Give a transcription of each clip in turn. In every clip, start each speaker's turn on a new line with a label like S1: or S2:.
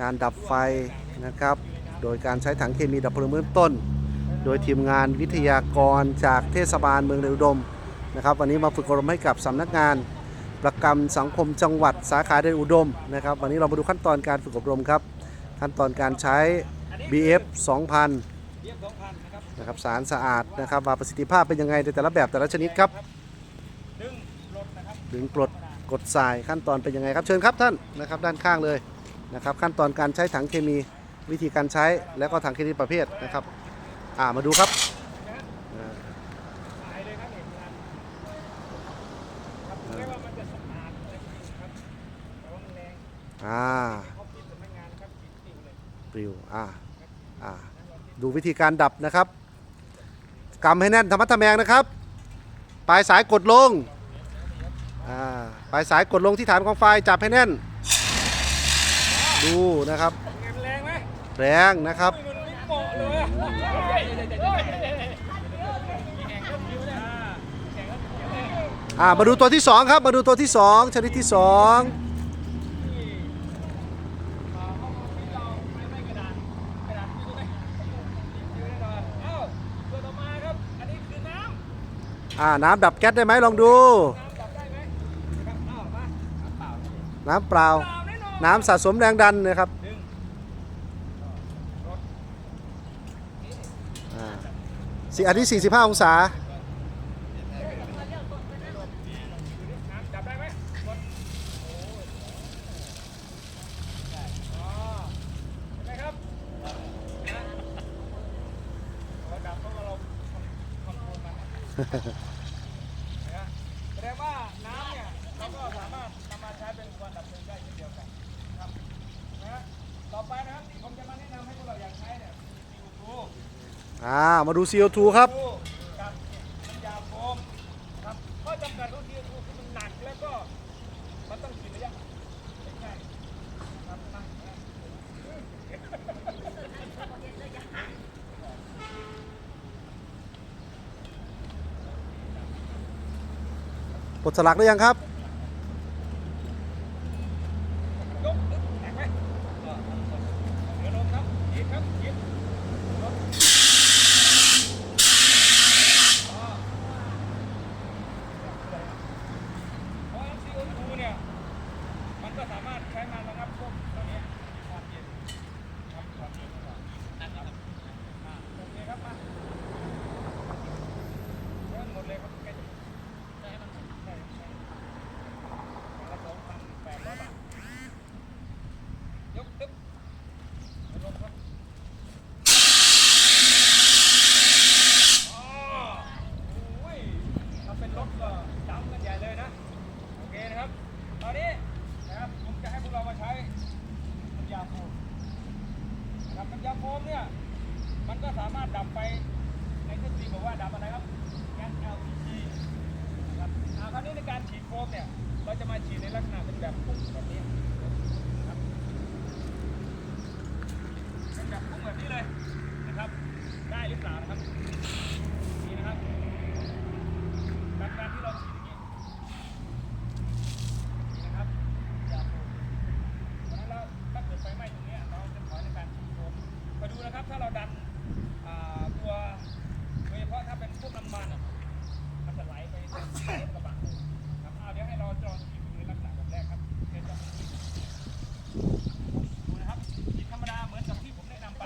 S1: การดับไฟนะครับ โดยการใช้ถังเคมีดับเพลิงเบื้องต้น โดยทีมงานวิทยากรจากเทศบาลเมืองเดชอุดมนะครับ วันนี้มาฝึกอบรมให้กับสำนักงานประกันสังคมจังหวัดสาขาเดชอุดมนะครับ วันนี้เรามาดูขั้นตอนการฝึกอบรมครับ ขั้นตอนการใช้ BF 2000
S2: เรียบสองพันนะครับ
S1: สารสะอาดนะครับว่าประสิทธิภาพเป็นยังไงในแต่ละแบบแต่ละชนิดครับ
S2: ดึงรถนะครับ
S1: ดึงกรดกดทรายขั้นตอนเป็นยังไงครับเชิญครับท่านนะครับด้านข้างเลย นะครับขั้นตอนการใช้ถังเคมีวิธีการใช้แล้วก็ถังเคมีประเภทนะครับอ่ามาดูครับอ่า
S2: ปลิ
S1: วอ่าอ่าดูวิธีการดับนะครับกำให้แน่นธรรมะทะแมงนะครับ ปลายสายกดลงอ่าปลายสายกดลงที่ฐานของไฟจับให้แน่น ดูนะครับ
S2: แรงไหม
S1: แรงนะครับ
S2: มันไม่เหมาะเลยอ่า
S1: มาดูตัวที่สองครับ มาดูตัวที่สองชนิดที่สอง
S2: อ่าน้ำ
S1: ดับแก๊สได้ไหมลองดู
S2: น้ำเปล่า
S1: น้ำสะสมแรงดันนะครับสี่อันที่45 องศา
S2: ฮ่าฮ่า อ CO2
S1: อ่ามาดู CO2 ครับ
S2: ดูกับน้ำยาโฟมครับข้อจำกัดของ CO2 คือมันหนักแล้วก็มันต้องกินระยะง่ายๆครับนะ
S1: ปลดสลักได้ยังครับ
S2: ยกแข็งไหมเออเดี๋ยวลงครับหยิบครับหยิบลงอ๋อเพราะ CO2 เนี่ย มันก็สามารถใช้มาระงับพวกตัวเนี้ยความเย็นครับความเย็นก่อนนะครับอ่าโอเคครับมาเริ่มหมดเลยครับแค่นี้ใช่มันใช่ใช่ละสองพันแปดร้อยบาท ยกตึ๊บแล้วลงครับอ๋อโอ้ยถ้าเป็นรถก็ดำกันใหญ่เลยนะ โอเคนะครับ ตอนนี้นะครับผมจะให้พวกเรามาใช้น้ำยาโฟมนะครับน้ำยาโฟมเนี่ย มันก็สามารถดับไฟในทฤษฎีบอกว่าดับอะไรครับแก๊ส LPG นะครับอ่าคราวนี้ในการฉีดโฟมเนี่ย เราจะมาฉีดในลักษณะเป็นแบบพุ่งแบบนี้นะครับเป็นแบบพุ่งแบบนี้เลยนะครับ ได้หรือเปล่านะครับนี่นะครับแบบการที่เราฉีดอย่างนี้นี่นะครับอย่าโฟมเพราะฉะนั้นเราถ้าเกิดไฟไหม้ตรงเนี้ยเราจะถอยในการฉีดโฟมมาดูนะครับถ้าเราดันอ่าตัวโดยเฉพาะถ้าเป็นพวกน้ำมันอะมันจะไหลไปในรถกระบะเลยครับเอาเดี๋ยวให้เราลองฉีดดูในลักษณะแบบแรกครับเดี๋ยวจะดูนะครับฉีดธรรมดาเหมือนกับที่ผมแนะนำไป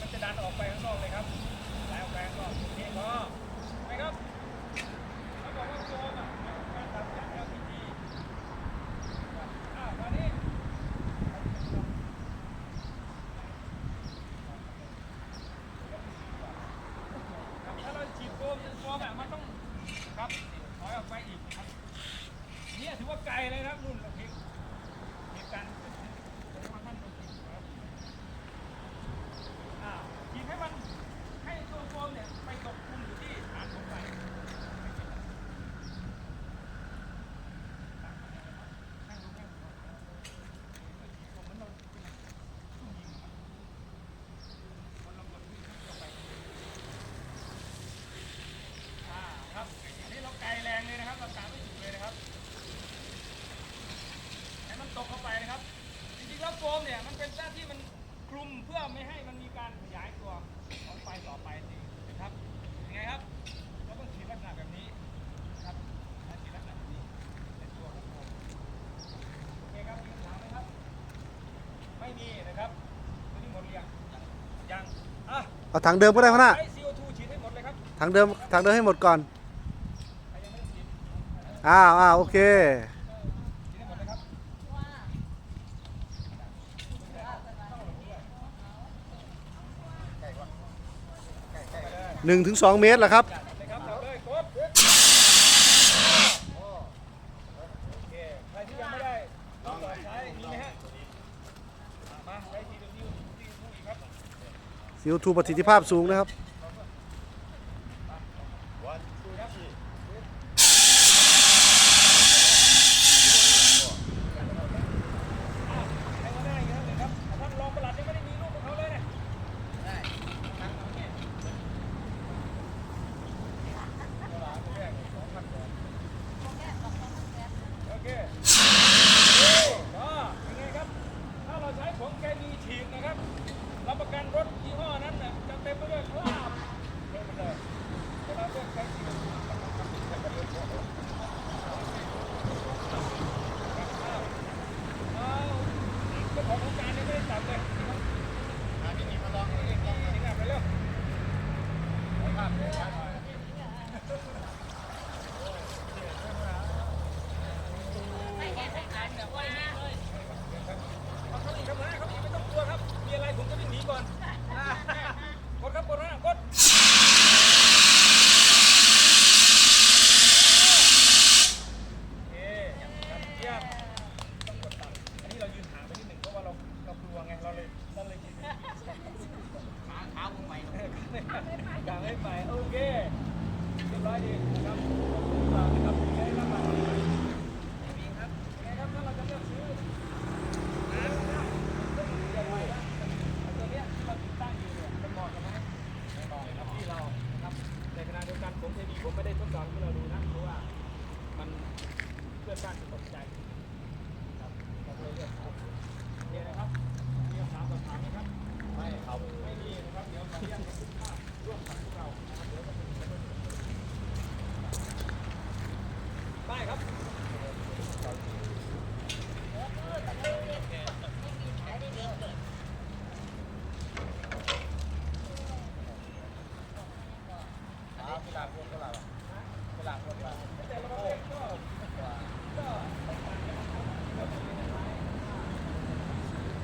S2: มันจะดันออกไปข้างนอกเลยครับไหลออกไปข้างนอกโอเคพอไหมครับเขาบอกว่าโฟมอะการดับแก๊ส LPG อ่าตอนนี้ครับถ้าเราฉีดโฟมโฟมอะมันต้องครับถอยออกไปอีกครับเนี่ย ถือว่าไกลเลยครับนุ่น ตกเข้าไปนะครับ จริงๆแล้วโฟมเนี่ยมันเป็นหน้าที่มันคลุมเพื่อไม่ให้มันมีการขยายตัวออกไปต่อไปนี่นะครับยังไงครับเราต้องฉีดลักษณะแบบนี้ครับฉีดลักษณะแบบนี้เป็นตัวของโฟมโอเคครับมีคำถามไหมครับ ไม่มีนะครับตัวนี้หมดเรียงยังอะ
S1: เอาถังเดิมก็ได้พ่อหน้าถังเดิมถังเดิมให้หมดก่อนอ้าวอ้าวโอเค 1-2 เมตรแห
S2: ละครับซิลทู
S1: ประสิทธิภาพสูงนะครับ
S2: ก็เลยก็เลยคิดช้าช้าผไปกห้โอเคเรียบร้อยดีนะครับ